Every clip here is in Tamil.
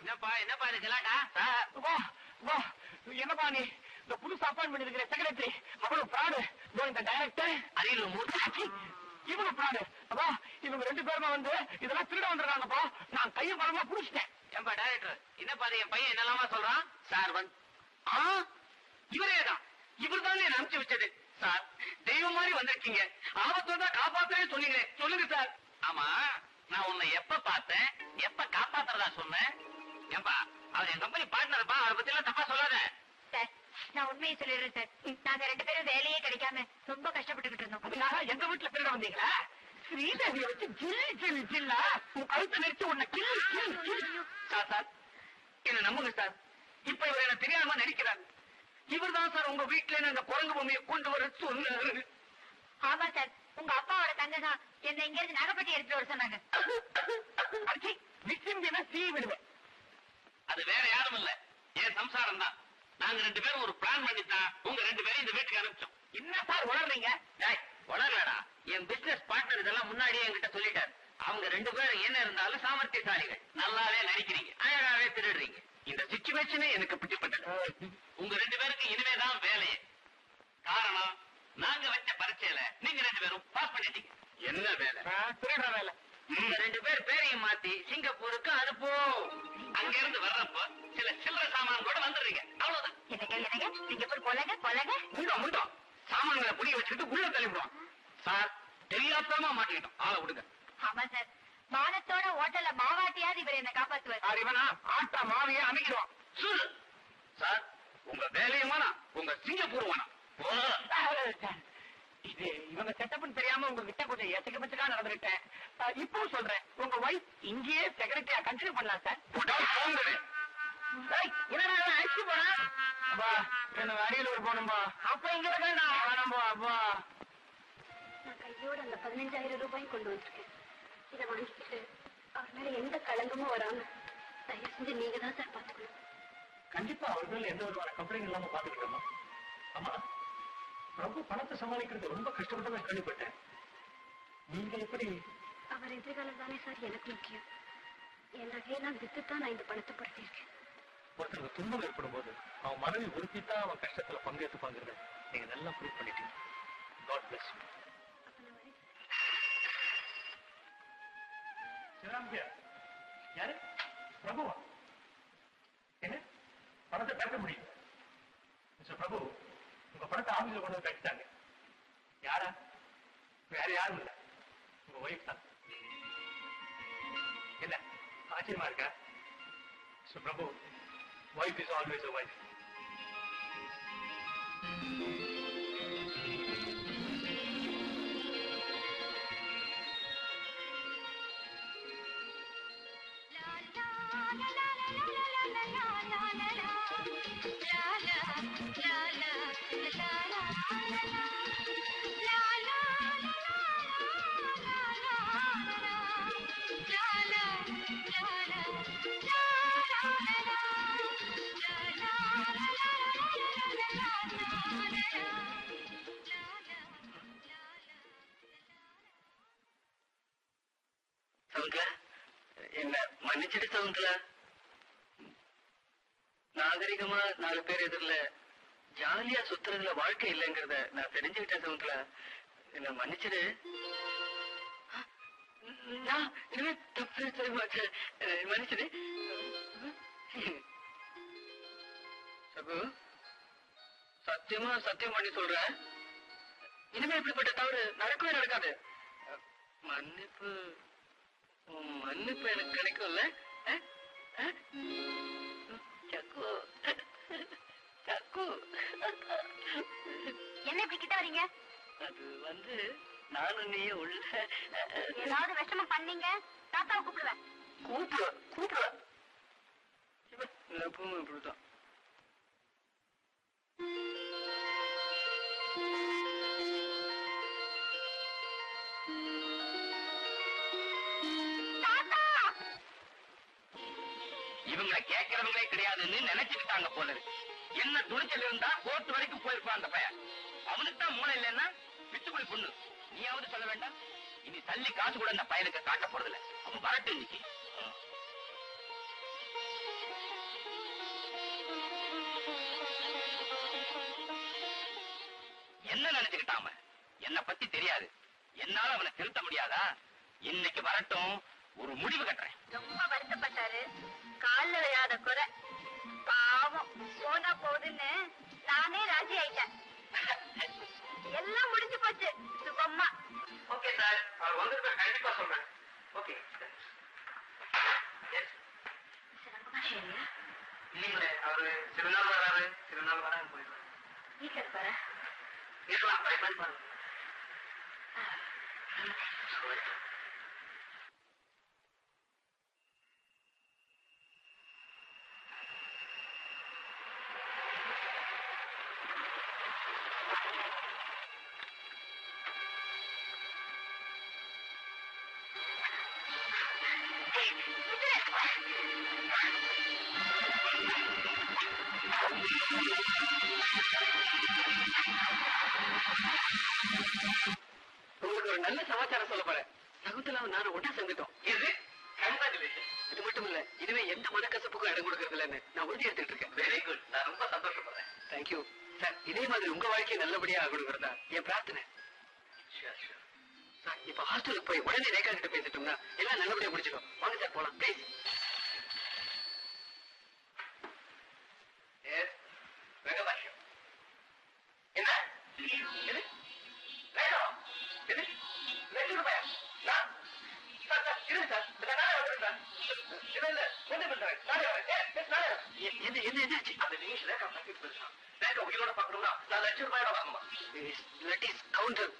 என்னப்பா என்னப்பா இது கலாட்டா. என்னப்பா நீ? இந்த புதுசு அப்பாயின்மெண்ட் இருக்கிற செக்ரட்டரி அவ்வளவு பிராடு. இந்த டைரக்டர் அரியலூர் மூர்த்தி இவங்க பிராடு. அப்பா இவங்க ரெண்டு பேருமே வந்து இதெல்லாம் திருட வந்திருக்காங்கப்பா நான் கையை பரமா புடிச்சிட்டேன். ஏன்பா டைரக்டர் என்னப்பா என் பையன் என்னலாமா சொல்றான்? சார் வந்து ஆ? இவரே தான் இவர் தான் என்ன அனுப்பிச்சு வச்சது. சார் தெய்வம் மாதிரி வந்திருக்கீங்க. ஆபத்து வந்தா காப்பாத்தவே சொன்னீங்க சொல்லுங்க சார். ஆமா நான் உன்னை எப்ப பார்த்தேன்? எப்ப காப்பாத்துறதா சொன்னேன்? ஏன்பா அவர் என் கம்பெனி பார்ட்னர்ப்பா அவரை பத்தி எல்லாம் தப்பா சொல்லாத. சார் நான் உண்மையை சொல்லிடுறேன் சார். நாங்க ரெண்டு பேரும் வேலையே கிடைக்காம ரொம்ப கஷ்டப்பட்டுக்கிட்டு இருந்தோம். அதுக்காக எங்க வீட்டுல திருட வந்தீங்களா? ஸ்ரீதேவியை வச்சு ஜில்லு ஜில்லு ஜில்லா உன் கழுத்தை நெரிச்சு உன்னை கிள்ளு கிள்ளு சார் சார் என்ன நம்புங்க சார். இப்ப இவர் என்ன தெரியாம நடிக்கிறார். இவர் தான் சார் உங்க வீட்டுல அந்த குரங்கு பொம்மையை கொண்டு வர சொன்னாரு. ஆமா சார். உங்க அப்பாவோட தங்க தான் என்ன இங்க இருந்து நகைப்பட்டி எடுத்துட்டு வர சொன்னாங்க. நிச்சயம் சீ விடுவேன். அது வேற யாரும் இல்ல. என் சம்சாரம் தான். நாங்க ரெண்டு பேரும் ஒரு பிளான் பண்ணித்தான் உங்க ரெண்டு பேரும் இந்த வீட்டுக்கு அனுப்பிச்சோம். என்ன சார் உணர்றீங்க டேய் என் பிசினஸ் பார்ட்னர் இதெல்லாம் முன்னாடியே என்கிட்ட சொல்லிட்டாரு. அவங்க ரெண்டு பேரும் என்ன இருந்தாலும் சாமர்த்தியசாலிகள். நல்லாவே நடிக்கிறீங்க. அழகாவே திருடுறீங்க. இந்த சுச்சுவேஷனே எனக்கு பிடிப்பட்டது உங்க ரெண்டு பேருக்கு இனிமேதான் வேலையே. காரணம் நாங்க வச்ச பரீட்சையில நீங்க ரெண்டு பேரும் பாஸ் பண்ணிட்டீங்க. என்ன வேலை? திருடுற வேலை. இந்த ரெண்டு பேர் பேரையும் மாத்தி சிங்கப்பூருக்கு அனுப்புவோம் அங்க இருந்து வர்றப்போ சில சில்லறை சாமான் கூட வந்துடுறீங்க. அவ்வளவுதான். என்னங்க என்னங்க? சிங்கப்பூர் போலங்க போலங்க முண்டோம் முண்டோம் சாமான்களை புடிய வச்சுட்டு உள்ள தள்ளிவிடுவோம். சார் தெரியாத்தமா மாட்டிக்கிட்டோம். ஆளை விடுங்க. ஆமா சார். மானத்தோட ஹோட்டல்ல மாவாட்டியாவது இவர் என்ன காப்பாத்துவார். இவனா ஆட்டா மாவியே அமைக்கிறோம் சொல்லு சார் உங்க வேலையும் வேணாம். உங்க சிங்கப்பூர் வேணாம். இது இவங்க செட்டப்னு தெரியாம உங்க கிட்ட கொஞ்சம் எசகபச்சக்கா நடந்துட்டேன் இப்பவும் சொல்றேன் உங்க ஒய்ஃப் இங்கேயே செக்ரட்டரியா கண்டினியூ பண்ணலாம் சார் விட்டா போங்கடி. ஏய், என்னடா இவன் அழைச்சு போறான்? அப்பா, எனக்கு அரியலூர் போகணும்பா. அப்ப இங்க இருக்கேன்டா. வேணாம்பா, அப்பா. நான் கையோட அந்த பதினஞ்சாயிரம் ரூபாய் கொண்டு வந்திருக்கேன் இதை வாங்கிக்கிட்டு அவர் மேல எந்த களங்கமும் வராம தயவு செஞ்சு நீங்க தான் சார் பாத்துக்கணும் கண்டிப்பா அவர்கள் எந்த விதமான கம்ப்ளைண்ட் இல்லாம பாத்துக்கிட்டோமா ஆமா ரொம்ப பணத்தை சமாளிக்கிறது ரொம்ப கஷ்டப்பட்டு கேள்விப்பட்டேன். நீங்க எப்படி அவர் எதிர்காலம் தானே சார் எனக்கு முக்கியம். என் நகையெல்லாம் வித்துத்தான் நான் இந்த பணத்தை படுத்தியிருக்கேன் ஒருத்தருக்கு துன்பம் ஏற்படும் போது அவன் மனைவி உறுத்தி தான் அவன் கஷ்டத்துல பங்கேற்றுப்பாங்கிறத நீங்க நல்லா ப்ரூவ் பண்ணிட்டீங்க. காட் பிளஸ் சிவராமியா யாரு? பிரபுவா? என்ன? பணத்தை பெற்ற முடியும் மிஸ்டர் பிரபு உங்க பணத்தை ஆபீஸ்ல கொண்டு வந்து கட்டிட்டாங்க யாரா வேற யாரும் இல்ல உங்க ஒய்ஃப் தான் என்ன ஆச்சரியமா இருக்கா Mister Prabhu wife is always a wife Soundara என்ன மன்னிச்சிட்டு சவுந்தரா. நாகரிகமா நாலு பேர் எதிரில ஜாலியா சுத்துறதுல வாழ்க்கை இல்லைங்கிறத நான் தெரிஞ்சுக்கிட்டேன் சவுந்தரா. என்ன மன்னிச்சிடு. நான் இனிமே தப்பு செய்ய மாட்டேன். மன்னிச்சிடு. சகு சத்தியமா சத்தியம் பண்ணி சொல்றேன் இனிமே இப்படிப்பட்ட தவறு நடக்கவே நடக்காது. மன்னிப்பு. மன்னிப்பு எனக்கு கிடைக்கும்ல? சக்கு. சக்கு. என்ன இப்படி கிட்ட வரீங்க அது வந்து நானும் நீ உள்ள. ஏதாவது விஷமம் பண்ணீங்க? தாத்தாவை கூப்பிடுவேன். கூப்பிடுவ கூப்பிடுவ எப்பவும் இப்படிதான் இவங்களை கேட்கறவங்களே கிடையாதுன்னு நினைச்சுக்கிட்டாங்க போல என்ன துணிச்சல் இருந்தா கோர்ட் வரைக்கும் போயிருப்பான் அந்த பையன். அவனுக்கு தான் மூளை இல்லைன்னா பிச்சுக்குடி பொண்ணு. நீயாவது சொல்ல வேண்டாம்? இனி தள்ளி காசு கூட அந்த பையனுக்கு காட்ட போறதில்ல. அவன் வரட்டு இன்னைக்கு. என்ன நினைச்சுக்கிட்டாம என்ன பத்தி தெரியாது. என்னால அவனை திருத்த முடியாதா? இன்னைக்கு வரட்டும். ஒரு முடிவு கட்டுறேன். ரொம்ப வருத்தப்பட்டாரு. கால்ல விழாத குறை. பாவம். போனா போகுதுன்னு நானே ராஜி ஆயிட்டேன். எல்லாம் முடிஞ்சு போச்சு. Subamma okay sir. அவர் வந்திருக்க கண்டிப்பா சொல்றேன். ஓகே. இல்லைங்களே அவரு சில நாள் வராரு. சில நாள் வராம போயிடுவாரு. வீட்டுல இருப்பாரு இருக்கலாம். ட்ரை பண்ணி. பாருங்க சகுந்தலாவும் நானும் ஒண்ணா சேர்ந்துட்டோம். இது கங்க்ராச்சுலேஷன் இது மட்டும் இல்ல இனிமே எந்த மனக்கசப்புக்கும் இடம் கொடுக்கறது இல்லைன்னு நான் உறுதி எடுத்துட்டு இருக்கேன். வெரி குட் நான் ரொம்ப சந்தோஷப்படுறேன். தேங்க்யூ சார் இதே மாதிரி உங்க வாழ்க்கையை நல்லபடியா ஆகணுங்கிறதா என் பிரார்த்தனை. இப்ப ஹாஸ்டலுக்கு போய் உடனே ரேகா கிட்ட பேசிட்டோம்னா எல்லாம் நல்லபடியா முடிச்சிடும் வாங்க சார் போலாம். பிளீஸ் இல்ல இல்ல நானே வரேன். என்ன என்னாச்சு அந்த நிமிஷம் ரேகா பாக்கெட் போயிடுச்சான் ரேகா உயிரோட நான் லட்சம் ரூபாயோட வாங்கணுமா? லட் இஸ் கவுண்டர்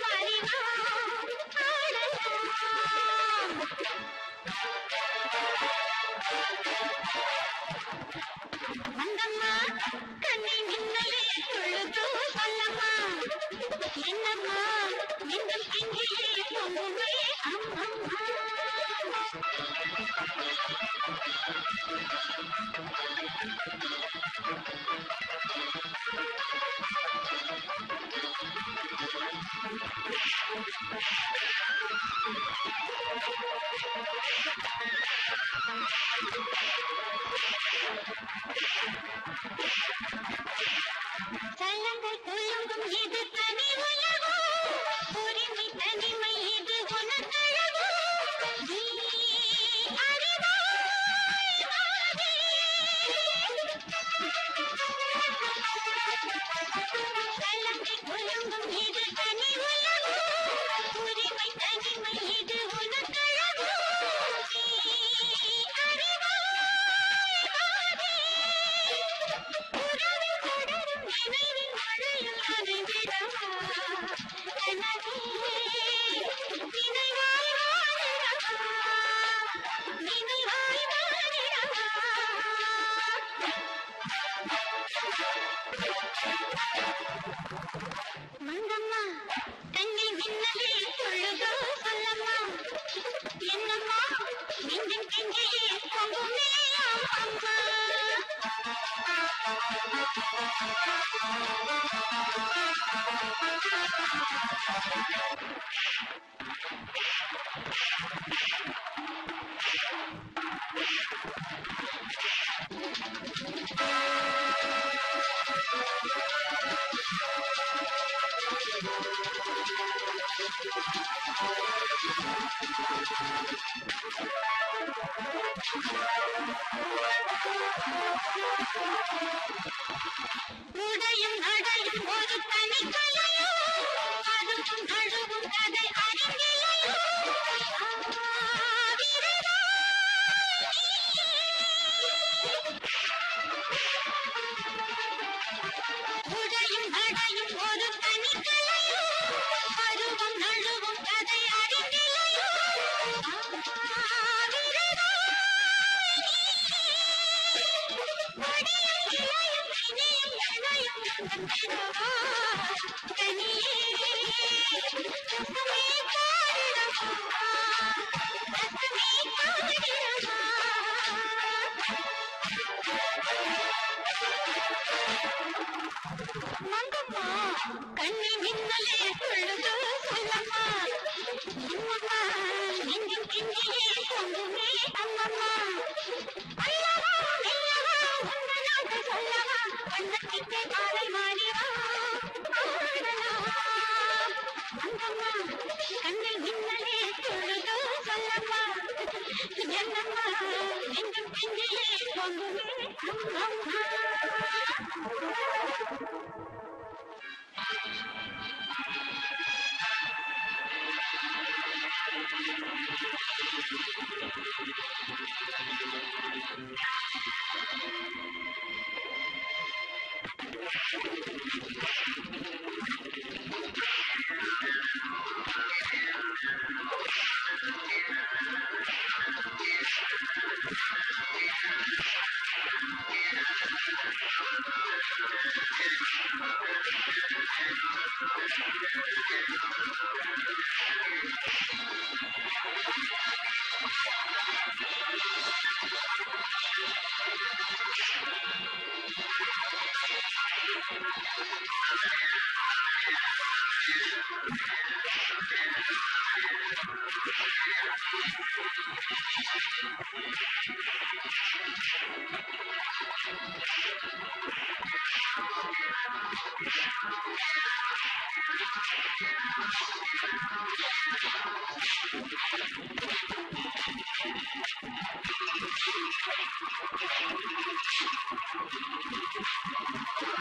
Thank you. சலங்கள் துயங்கும் இது தனி Hawa, Tani, Tani, Tani, Tani, Tani, Tani, you அம்மம்மா ரேகா,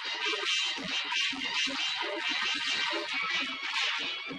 よし!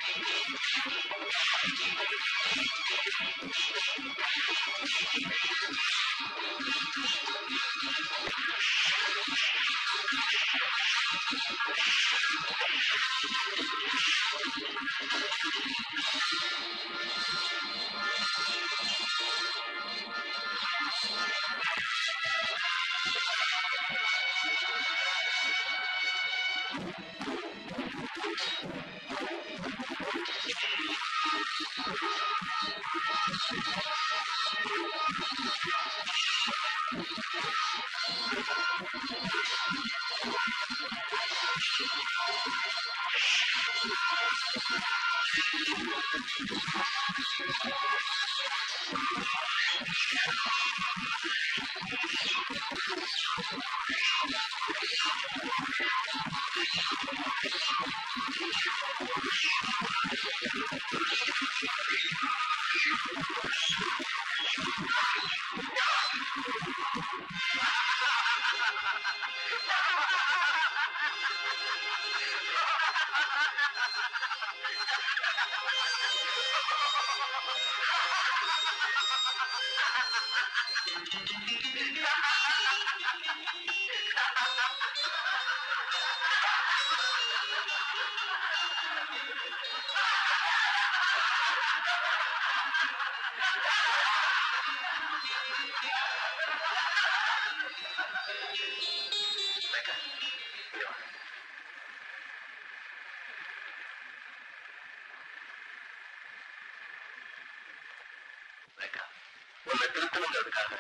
உன்னை திருத்தணுங்கிறதுக்காக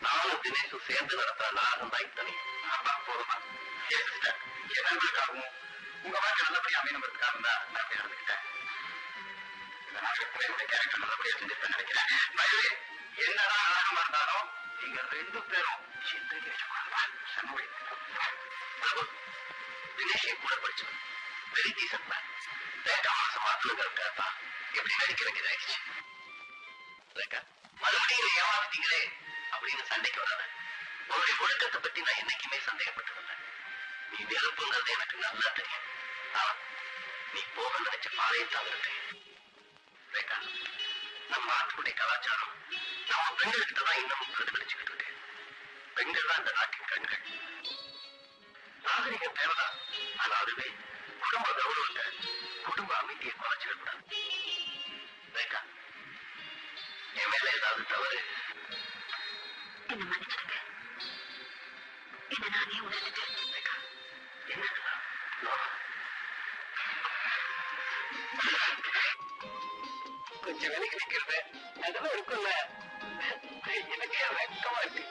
நானும் தினேஷும் சேர்ந்து நடத்துற நாடகம் தான் இத்தனை அப்பா போதுமா என் சிஸ்டர் உங்க வாழ்க்கை நல்லபடியா அமையணுங்கிறதுக்காக தான் நான் அப்படி நடந்துக்கிட்டேன் இந்த நாடகத்துல கேரக்டர் நல்லபடியா செஞ்சிருப்பேன் நினைக்கிறேன். பயவே என்னதான் நாடகமா இருந்தாலும் நீங்க ரெண்டு பேரும் சிந்தைக்கு செம்மொழி பிரபு கூட படிச்சவன் வெரி டீசன்ட் மேன் மனசு எப்படி நடிக்க வேண்டியதாயிடுச்சு மறுபடியும் என்னை ஏமாத்திட்டீங்களே அப்படின்னு சண்டைக்கு வராத. உன்னுடைய ஒழுக்கத்தை பத்தி நான் என்னைக்குமே சந்தேகப்பட்டதில்லை. நீ வெறுப்புங்கிறது எனக்கு நல்லா தெரியும் ஆனா நீ போக நினைச்ச பாதையை தவிர்த்தேன் ரேகா நம்ம நாட்டுடைய கலாச்சாரம். நம்ம பெண்கள் கிட்ட தான் இன்னமும் பிரதிபலிச்சுக்கிட்டு இருக்கு பெண்கள் தான் இந்த நாட்டின் கண்கள் நாகரிகம் தேவைதான் ஆனா அதுவே குடும்ப கௌரவத்தை குடும்ப அமைதியை குறைச்சிடக்கூடாது ரேகா என் மேல ஏதாவது தவறு? என்ன மன்னிச்சிடுங்க கொஞ்சம் விலகி நிக்கிறது. அதுவும் இருக்குல்ல எனக்கு வெக்கமா இருக்கு.